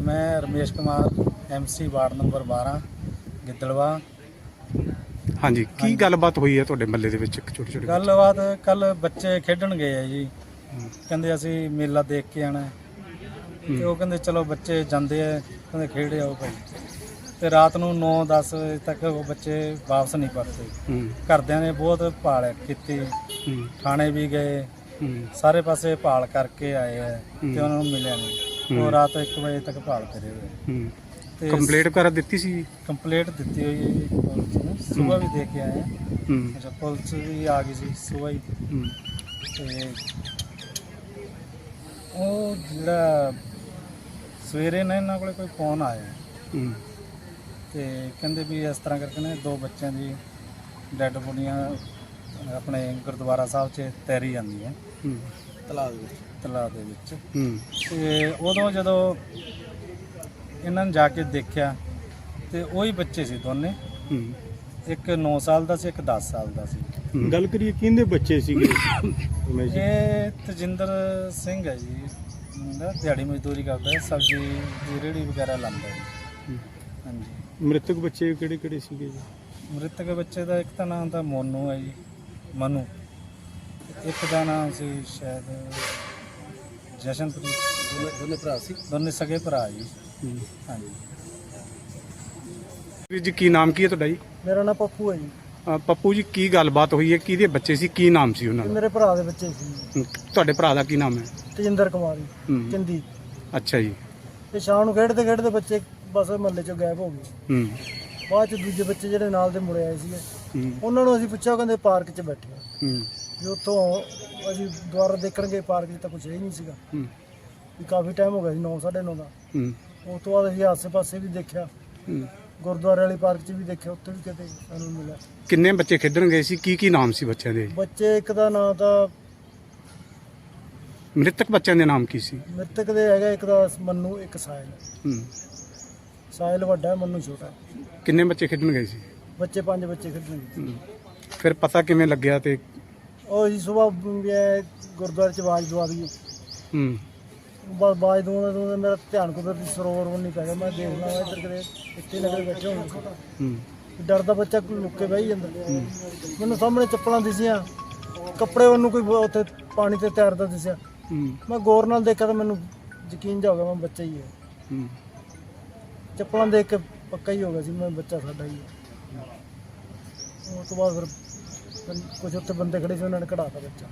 ਮੈਂ Ramesh Kumar MC ward number 12 ਗਿੱਦੜਵਾ। ਹਾਂਜੀ ਕੀ ਗੱਲਬਾਤ ਹੋਈ ਹੈ ਤੁਹਾਡੇ ਮੱਲੇ ਦੇ ਵਿੱਚ ਇੱਕ ਛੋਟੀ ਛੋਟੀ ਗੱਲਬਾਤ ਕੱਲ ਬੱਚੇ ਖੇਡਣ ਗਏ ਆ ਜੀ। ਕਹਿੰਦੇ ਅਸੀਂ ਮੇਲਾ ਦੇਖ ਕੇ ਆਣਾ ਹੈ। ਤੇ ਉਹ ਕਹਿੰਦੇ ਚਲੋ ਬੱਚੇ ਜਾਂਦੇ ਆ ਕਹਿੰਦੇ ਖੇਡ ਆਓ ਭਾਈ। ਤੇ ਰਾਤ ਨੂੰ 9-10 ਵਜੇ ਤੱਕ ਉਹ ਬੱਚੇ ਵਾਪਸ ਨਹੀਂ ਪਰਤੇ। ਹੂੰ। ਘਰਦਿਆਂ ਨੇ ਬਹੁਤ ਭਾਲ ਕੀਤੀ। ਹੂੰ। ਥਾਣੇ ਵੀ ਗਏ। ਹੂੰ। ਸਾਰੇ ਪਾਸੇ ਭਾਲ ਕਰਕੇ ਆਏ ਆ। ਤੇ ਉਹਨਾਂ ਨੂੰ ਮਿਲਿਆ ਨਹੀਂ। ਉਹ ਰਾਤ 1 ਵਜੇ ਤੱਕ ਭਾਲ ਕਰੇ ਹੋਏ। ਹੂੰ। ਤੇ ਕੰਪਲੀਟ ਕਰ ਦਿੱਤੀ ਸੀ? ਜੀ? ਕੰਪਲੀਟ ਦਿੱਤੀ ਹੋਈ ਹੈ ਜੀ ਪੁਲਿਸ ਨੇ। ਸਵੇਰ ਵੀ ਦੇ ਕੇ ਆਏ ਹੂੰ। ਅੱਛਾ ਪੁਲਿਸ ਵੀ ਆ ਗਈ ਸੀ ਸਵੇਰ ਹੀ। ਹੂੰ। ਤੇ ਉਹ ਜਿਹੜਾ ਸਵੇਰੇ ਨਾ ਇਹਨਾਂ ਕੋਲੇ ਕੋਈ ਫੋਨ ਆਇਆ। ਹੂੰ। ਤੇ ਕਹਿੰਦੇ ਵੀ ਇਸ ਤਰ੍ਹਾਂ ਕਰਕੇ ਨੇ ਦੋ ਬੱਚਿਆਂ ਦੀ ਡੈੱਡ ਬੋਡੀਆਂ ਆਪਣੇ ਗੁਰਦੁਆਰਾ ਸਾਹਿਬ 'ਚ ਤੈਰੀ ਜਾਂਦੀਆਂ ਹੂੰ। ਤਲਾਬ ਦੇ ਵਿੱਚ ਤਲਾਬ ਦੇ ਵਿੱਚ। ਹੂੰ। ਤੇ ਉਦੋਂ ਜਦੋਂ ਇਹਨਾਂ ਨੇ ਜਾ ਕੇ ਦੇਖਿਆ ਤੇ ਉਹੀ ਬੱਚੇ ਸੀ ਦੋਨੇ। ਹੂੰ। ਇੱਕ 9 ਸਾਲ ਦਾ ਸੀ ਇੱਕ 10 ਸਾਲ ਦਾ ਸੀ। ਹੂੰ। ਗੱਲ ਕਰੀਏ ਕਿਹਦੇ ਬੱਚੇ ਸੀਗੇ? ਰਮੇਸ਼ ਜੀ। ਇਹ ਤਜਿੰਦਰ ਸਿੰਘ ਹੈ ਜੀ ਮੁੰਡਾ। ਦਿਹਾੜੀ ਮਜ਼ਦੂਰੀ ਕਰਦਾ ਹੈ ਸਬਜ਼ੀ ਦੀ ਰੇਹੜੀ ਵਗੈਰਾ ਲਾਉਂਦਾ ਹੈ ਹੂੰ। ਹਾਂਜੀ। ਮ੍ਰਿਤਕ ਬੱਚੇ ਕਿਹੜੇ ਕਿਹੜੇ ਸੀਗੇ ਜੀ? ਮ੍ਰਿਤਕ ਬੱਚੇ ਦਾ ਇੱਕ ਤਾਂ ਨਾਮ ਤਾਂ ਮੋਨੂ ਹੈ ਜੀ ਮਨੂ। ਇੱਕ ਦਾ ਨਾਮ ਸੀ ਸ਼ਾਇਦ ਜਸ਼ਨਪ੍ਰੀਤ। ਦੋਨੇ ਭਰਾ ਸੀ? ਦੋਨੇ ਸਗੇ ਭਰਾ ਜੀ। ਹਾਂਜੀ। ਵੀਰ ਜੀ ਕੀ ਨਾਮ ਕੀ ਹੈ ਤੁਹਾਡਾ ਜੀ? ਮੇਰਾ ਨਾਮ ਪੱਪੂ ਹੈ ਜੀ। ਅ, ਪੱਪੂ ਜੀ ਕੀ ਗੱਲਬਾਤ ਹੋਈ ਹੈ? ਕਿਹਦੇ ਬੱਚੇ ਸੀ? ਕੀ ਨਾਮ ਸੀ ਉਹਨਾਂ ਇਹ ਦਾ? ਮੇਰੇ ਭਰਾ ਦੇ ਬੱਚੇ ਸੀ। ਤੁਹਾਡੇ ਭਰਾ ਦਾ ਕੀ ਨਾਮ ਹੈ? ਤੇਜਿੰਦਰ ਕੁਮਾਰੀ ਹੂੰ। ਚੰਦੀ। ਅੱਛਾ ਜੀ। ਤੇ ਸ਼ਾਮ ਨੂੰ ਖੇਡਦੇ ਖੇਡਦੇ ਬੱਚੇ ਬਸ ਮਹੱਲੇ ਚੋਂ ਗਾਇਬ ਹੋ ਗਏ। ਹੂੰ। ਬਾਅਦ ਚ ਦੂਜੇ ਬੱਚੇ ਜਿਹੜੇ ਨਾਲ ਦੇ ਮੁੜੇ ਆਏ ਸੀਗੇ। ਉਹਨਾਂ ਨੂੰ ਅਸੀਂ ਪੁੱਛਿਆ ਉਹ ਕਹਿੰਦੇ ਪਾਰਕ 'ਚ ਬੈਠੇ ਆ। ਹੂੰ। ਵੀ ਉੱਥੋਂ ਅਸੀਂ ਦੁਆਰਾ ਦੇਖਣ ਗਏ ਪਾਰਕ 'ਚ ਤਾਂ ਕੁਝ ਹੈ ਹੀ ਨਹੀਂ ਸੀਗਾ। ਹੂੰ। ਵੀ ਕਾਫੀ ਟਾਈਮ ਹੋ ਗਿਆ ਸੀ 9:30 ਦਾ। ਹੂੰ। ਉਸ ਤੋਂ ਬਾਅਦ ਅਸੀਂ ਆਸੇ-ਪਾਸੇ ਵੀ ਦੇਖਿਆ। ਹੂੰ। ਗੁਰਦੁਆਰੇ ਵਾਲੀ ਪਾਰਕ 'ਚ ਵੀ ਦੇਖਿਆ ਉੱਥੇ ਵੀ ਕਿਤੇ ਸਾਨੂੰ ਮਿਲਿਆ। ਕਿੰਨੇ ਬੱਚੇ ਖੇਡਣ ਗਏ ਸੀ? ਕੀ ਕੀ ਨਾਮ ਸੀ ਬੱਚਿਆਂ ਦੇ? ਬੱਚੇ ਇੱਕ ਦਾ ਨਾਂ ਤਾਂ ਮ੍ਰਿਤਕ ਬੱਚਿਆਂ ਦੇ ਨਾਮ ਕੀ ਸੀ? ਮ੍ਰਿਤਕ ਦੇ ਹੈਗਾ ਇੱਕ ਦਾ ਮੰਨੂ ਇੱਕ ਸਾਹਿਲ ਹੂੰ। ਸਾਹਿਲ ਵੱਡਾ ਹੈ ਮੰਨੂ ਛੋਟਾ। ਹੈ। ਕਿੰਨੇ ਬੱਚੇ ਖੇਡਣ ਗਏ ਸੀ? ਬੱਚੇ ਪੰਜ ਬੱਚੇ ਖੇਡਣਗੇ ਹੂੰ। ਫਿਰ ਪਤਾ ਕਿਵੇਂ ਲੱਗਿਆ ਤੇ? ਉਹ ਜੀ ਸਵੇਰ ਗੁਰਦੁਆਰੇ ਚ ਆਵਾਜ਼ ਦਵਾ ਦਈ ਹੂੰ। ਬਸ ਆਵਾਜ਼ ਦਵਾਉਂਦਾ ਦਵਾਉਂਦਾ ਮੇਰਾ ਧਿਆਨ ਕੁਦਰਤੀ ਸਰੋਵਰ ਵੱਲ ਨਹੀਂ ਪੈ ਗਿਆ। ਮੈਂ ਦੇਖ ਇੱਧਰ ਕਿਤੇ ਇੱਥੇ ਨਗਰ ਬੈਠੇ ਹੋਣਗੇ। ਹੂੰ। ਡਰਦਾ ਬੱਚਾ ਕੋਈ ਲੁੱਕ ਕੇ ਬਹਿ ਜਾਂਦਾ। ਮੈਨੂੰ ਸਾਹਮਣੇ ਚੱਪਲਾਂ ਦਿਸੀਆਂ। ਕੱਪੜੇ ਉਹਨੂੰ ਕੋਈ ਉੱਥੇ ਪਾਣੀ ਤੇ ਤੈਰਦਾ ਦਿਸਿਆ। ਮੈਂ ਗੌਰ ਨਾਲ ਦੇਖਿਆ ਤਾਂ ਮੈਨੂੰ ਯਕੀਨ ਜਾ ਹੋ ਗਿਆ ਮੈਂ ਬੱਚਾ ਹੀ ਹੈ। ਹੂੰ। ਚੱਪਲਾਂ ਦੇਖ ਕੇ ਪੱਕਾ ਹੀ ਹੋ ਗਿਆ ਸੀ ਮੈਂ ਬੱਚਾ ਸਾਡਾ ਹੀ ਹੈ। ਉਸ ਤੋਂ ਬਾਅਦ ਫਿਰ ਕੁਝ ਉੱਥੇ ਬੰਦੇ ਖੜੇ ਸੀ ਉਹਨਾਂ ਨੇ ਕਢਾਤਾ ਬੱਚਾ